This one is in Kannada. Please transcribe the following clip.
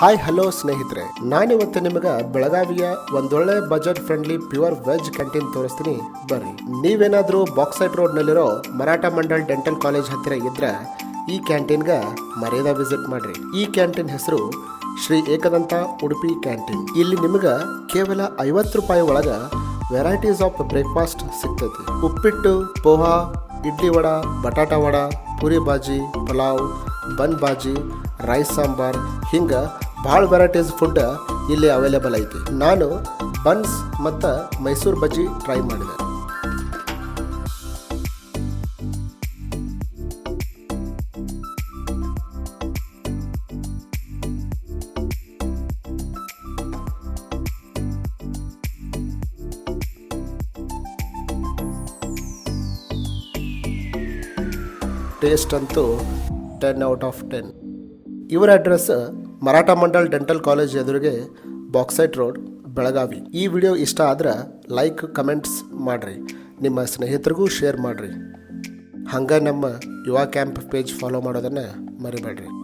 ಹಾಯ್ ಹಲೋ ಸ್ನೇಹಿತರೆ. ನಾನಿವತ್ತು ನಿಮಗೆ ಬೆಳಗಾವಿಯ ಒಂದೊಳ್ಳೆ budget friendly pure veg canteen ತೋರಿಸ್ತೀನಿ. ಬರ್ರಿ. ನೀವೇನಾದರೂ ಬಾಕ್ಸೈಟ್ ರೋಡ್ ನಲ್ಲಿರೋ ಮರಾಠ ಮಂಡಲ್ ಡೆಂಟಲ್ ಕಾಲೇಜ್ ಹತ್ತಿರ ಇದ್ರೆ ಈ ಕ್ಯಾಂಟೀನ್ಗೆ ಮರ್ಯಾದ ವಿಸಿಟ್ ಮಾಡ್ರಿ. ಈ ಕ್ಯಾಂಟೀನ್ ಹೆಸರು ಶ್ರೀ ಏಕದಂತ ಉಡುಪಿ ಕ್ಯಾಂಟೀನ್ ಇಲ್ಲಿ ನಿಮಗೆ ಕೇವಲ ಐವತ್ತು ರೂಪಾಯಿ ಒಳಗ ವೆರೈಟೀಸ್ ಆಫ್ ಬ್ರೇಕ್ಫಾಸ್ಟ್ ಸಿಗ್ತೈತಿ. ಉಪ್ಪಿಟ್ಟು, ಪೋಹಾ, ಇಡ್ಲಿ ವಡ, ಬಟಾಟ ವಡ, ಪೂರಿ ಬಾಜಿ, ಪಲಾವ್, ಬನ್ ಬಾಜಿ ರೈಸ್ ಸಾಂಬಾರ್, ಹಿಂಗೆ ಭಾಳ ವೆರೈಟೀಸ್ ಫುಡ್ ಇಲ್ಲಿ ಅವೈಲೇಬಲ್ ಐತಿ. ನಾನು ಬನ್ಸ್ ಮತ್ತು ಮೈಸೂರು ಬಜ್ಜಿ ಟ್ರೈ ಮಾಡಿದೆ. ಟೇಸ್ಟ್ ಅಂತೂ ಟೆನ್ ಔಟ್ ಆಫ್ ಟೆನ್ ಇವರ address Maratha Mandal dental college ಎದುರಿಗೆ ಬಾಕ್ಸೈಟ್ ರೋಡ್, ಬೆಳಗಾವಿ. ಈ ವಿಡಿಯೋ ಇಷ್ಟ ಆದ್ರೆ ಲೈಕ್, ಕಮೆಂಟ್ಸ್ ಮಾಡಿರಿ. ನಿಮ್ಮ ಸ್ನೇಹಿತರಿಗೂ ಶೇರ್ ಮಾಡಿರಿ. ಹಂಗೆ ನಮ್ಮ ಯುವ ಕ್ಯಾಂಪ್ ಪೇಜ್ ಫಾಲೋ ಮಾಡೋದನ್ನು ಮರಿಬೇಡ್ರಿ.